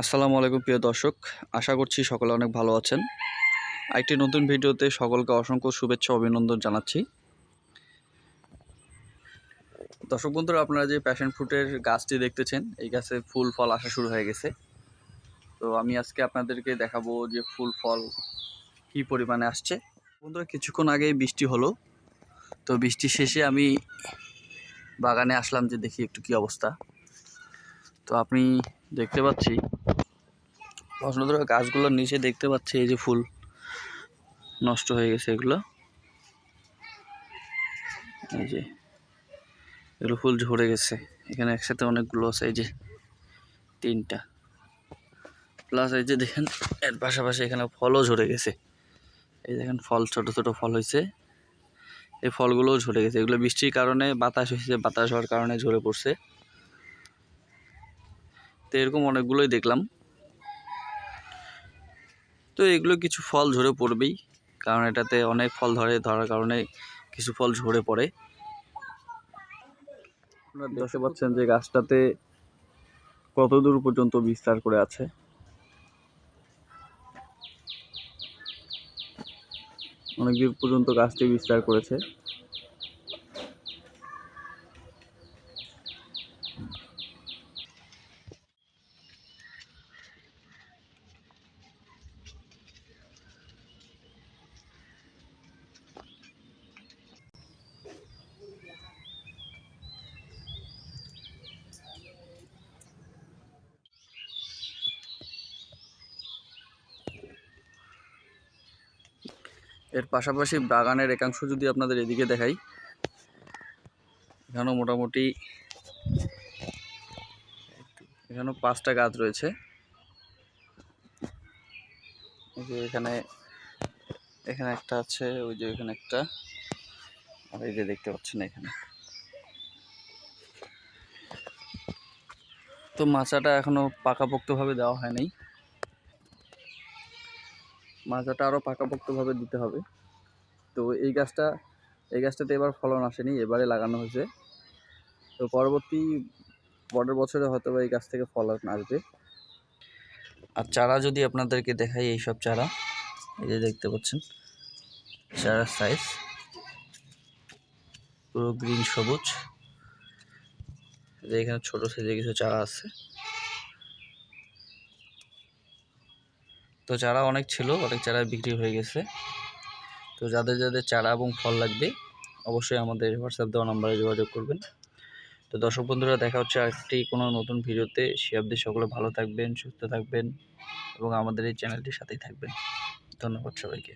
আসসালামু আলাইকুম প্রিয় দর্শক, আশা করছি সকলে অনেক ভালো আছেন। একটি নতুন ভিডিওতে সকলকে অসংখ্য শুভেচ্ছা অভিনন্দন জানাচ্ছি। দর্শক বন্ধুরা, আপনারা যে প্যাশন ফ্রুটের গাছটি দেখতেছেন, এই গাছে ফুল ফল আসা শুরু হয়ে গেছে। তো আমি আজকে আপনাদেরকে দেখাবো যে ফুল ফল কী পরিমাণে আসছে। বন্ধুরা, কিছুক্ষণ আগেই বৃষ্টি হলো। তো বৃষ্টি শেষে আমি বাগানে আসলাম যে দেখি একটু কী অবস্থা। তো আপনি দেখতে পাচ্ছি। বসন্তরা গাছগুলোর নিচে দেখতে পাচ্ছি এই যে ফুল। নষ্ট হয়ে গেছে এগুলো। এই যে, এগুলো ফুল ঝরে গেছে। এখানে একসাথে অনেকগুলো আছে এই যে তিনটা। প্লাস এই যে দেখেন, এর পাশাপাশি এখানে ফলও ঝরে গেছে। এই দেখেন ফল, ছোট ছোট ফল হয়েছে। এই ফলগুলোও ঝরে গেছে। এগুলো বৃষ্টির কারণে বাতাস হয়েছে। বাতাস হওয়ার কারণে ঝরে পড়ছে। তো এরকম অনেকগুলোই দেখলাম। তো এগুলো কিছু ফল ঝরে পড়বেই, কারণ এটাতে অনেক ফল ধরে, ধরার কারণে কিছু ফল ঝরে পড়ে। আপনারা দেখতে পাচ্ছেন যে গাছটাতে কত দূর পর্যন্ত বিস্তার করে আছে। অনেক দূর পর্যন্ত গাছটি বিস্তার করেছে। এর পাশাপাশি বাগানের একাংশ যদি আপনাদের এদিকে দেখাই, এখানেও মোটামুটি এখানেও পাঁচটা গাছ রয়েছে। যে এখানে এখানে একটা আছে, ওই যে এখানে একটা, আর এই যে দেখতে পাচ্ছেন এখানে। তো মাচাটা এখনও পাকাপোক্তভাবে দেওয়া হয় নাই মাচাটা আরও পাকাপোক্তভাবে দিতে হবে। তো এই গাছটা, এই গাছটাতে এবার ফলন আসেনি, এবারে লাগানো হয়েছে। তো পরবর্তী পরের বছরে হয়তো এই গাছ থেকে ফলন আসবে। আর চারা যদি আপনাদেরকে দেখাই এই সব চারা, এই যে দেখতে পাচ্ছেন চারা সাইজ পুরো গ্রিন সবুজ। এখানে ছোটো সাইজে কিছু চারা আছে। তো চারা অনেক ছিল, অনেক চারা বিক্রি হয়ে গেছে। তো যাদের যাদের চারা এবং ফল লাগবে, অবশ্যই আমাদের হোয়াটসঅ্যাপ দেওয়া নাম্বারে যোগাযোগ করবেন। তো দর্শক বন্ধুরা, দেখা হচ্ছে আরেকটি কোনো নতুন ভিডিওতে। সে অবধি সকলে ভালো থাকবেন, সুস্থ থাকবেন এবং আমাদের এই চ্যানেলটির সাথেই থাকবেন। ধন্যবাদ সবাইকে।